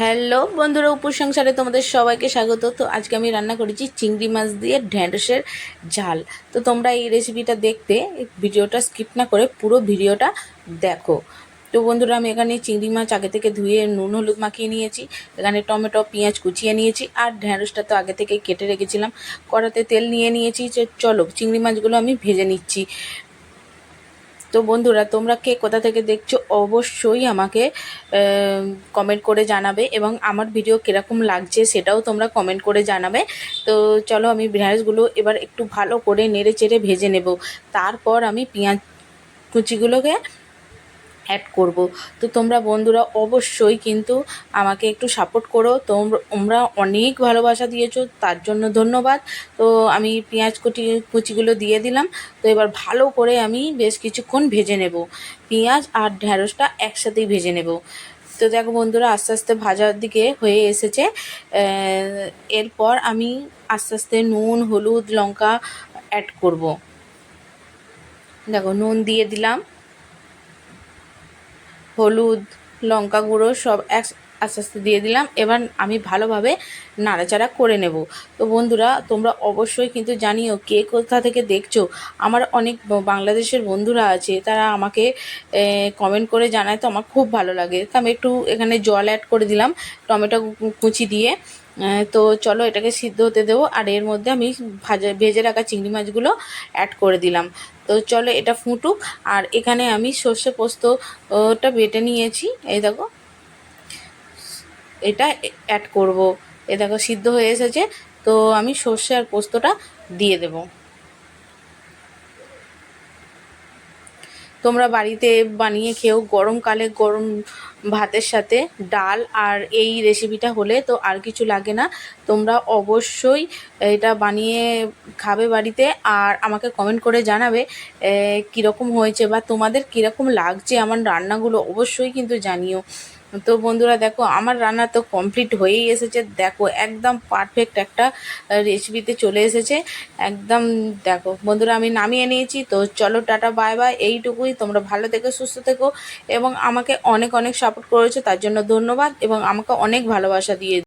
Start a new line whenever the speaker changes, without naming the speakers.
Hello বন্ধুরা, উপর সংসারে তোমাদের সবাইকে স্বাগত। তো আজকে আমি রান্না করেছি চিংড়ি মাছ দিয়ে ঢ্যাঁড়সের ঝাল। তো তোমরা এই রেসিপিটা দেখতে ভিডিওটা স্কিপ না করে পুরো ভিডিওটা দেখো। তো বন্ধুরা, আমি এখানে চিংড়ি মাছ আগে থেকে ধুয়ে নুন, হলুদ মাখিয়ে নিয়েছি। এখানে টমেটো, পেঁয়াজ কুচিয়ে নিয়েছি আর ঢ্যাঁড়সটা তো আগে থেকে কেটে রেখেছিলাম। কড়াতে তেল নিয়ে নিয়েছি। যে চলো, চিংড়ি মাছগুলো আমি ভেজে নিচ্ছি। তো বন্ধুরা, তোমরা কে কোথা থেকে দেখছ, অবশ্যই আমাকে কমেন্ট করে জানাবে এবং আমার ভিডিও কীরকম লাগছে সেটাও তোমরা কমেন্ট করে জানাবে। তো চলো আমি ঢ্যাঁড়সগুলো এবার একটু ভালো করে নেড়ে চেড়ে ভেজে নেব। তারপর আমি পেঁয়াজ কুচিগুলোকে অ্যাড করব। তো তোমরা বন্ধুরা অবশ্যই কিন্তু আমাকে একটু সাপোর্ট করো। তোমরা অনেক ভালোবাসা দিয়েছ, তার জন্য ধন্যবাদ। তো আমি পেঁয়াজ কুচি কুচিগুলো দিয়ে দিলাম। তো এবার ভালো করে আমি বেশ কিছুক্ষণ ভেজে নেব। পেঁয়াজ আর ঢ্যাঁড়সটা একসাথেই ভেজে নেব। তো দেখো বন্ধুরা, আস্তে আস্তে ভাজার দিকে হয়ে এসেছে। এরপর আমি আস্তে আস্তে নুন, হলুদ, লঙ্কা অ্যাড করব। দেখো নুন দিয়ে দিলাম। হলুদ লঙ্কা গুঁড়ো সব এক আস্তে আস্তে দিয়ে দিলাম। এবার আমি ভালোভাবে নাড়াচাড়া করে নেব। তো বন্ধুরা, তোমরা অবশ্যই কিন্তু জানিও কে কোথা থেকে দেখছ। আমার অনেক বাংলাদেশের বন্ধুরা আছে, তারা আমাকে কমেন্ট করে জানায়, তো আমার খুব ভালো লাগে। তো আমি একটু এখানে জল অ্যাড করে দিলাম, টমেটো কুচি দিয়ে। তো চলো এটাকে সিদ্ধ হতে দেবো, আর এর মধ্যে আমি ভাজা, ভেজে রাখা চিংড়ি মাছগুলো অ্যাড করে দিলাম। তো চলো এটা ফুটুক, আর এখানে আমি সর্ষে পোস্তটা বেটে নিয়েছি। এই দেখো এটা অ্যাড করব। এ দেখো, সিদ্ধ হয়ে এসেছে। তো আমি সর্ষে আর পোস্তটা দিয়ে দেবো। তোমরা বাড়িতে বানিয়ে খেয়েও গরমকালে গরম ভাতের সাথে ডাল আর এই রেসিপিটা হলে তো আর কিছু লাগে না। তোমরা অবশ্যই এটা বানিয়ে খাবে বাড়িতে আর আমাকে কমেন্ট করে জানাবে কীরকম হয়েছে বা তোমাদের কীরকম লাগছে আমার রান্নাগুলো অবশ্যই কিন্তু জানিও। তো বন্ধুরা দেখো, আমার রান্না তো কমপ্লিট হয়েই এসেছে। দেখো, একদম পারফেক্ট একটা রেসিপিতে চলে এসেছে। একদম দেখো, বন্ধুরা আমি নামিয়ে নিয়েছি। তো চলো, টাটা বাই বাই এইটুকুই। তোমরা ভালো থেকো, সুস্থ থেকো। এবং আমাকে অনেক অনেক সাপোর্ট করেছ, তার জন্য ধন্যবাদ। এবং আমাকে অনেক ভালোবাসা দিয়ে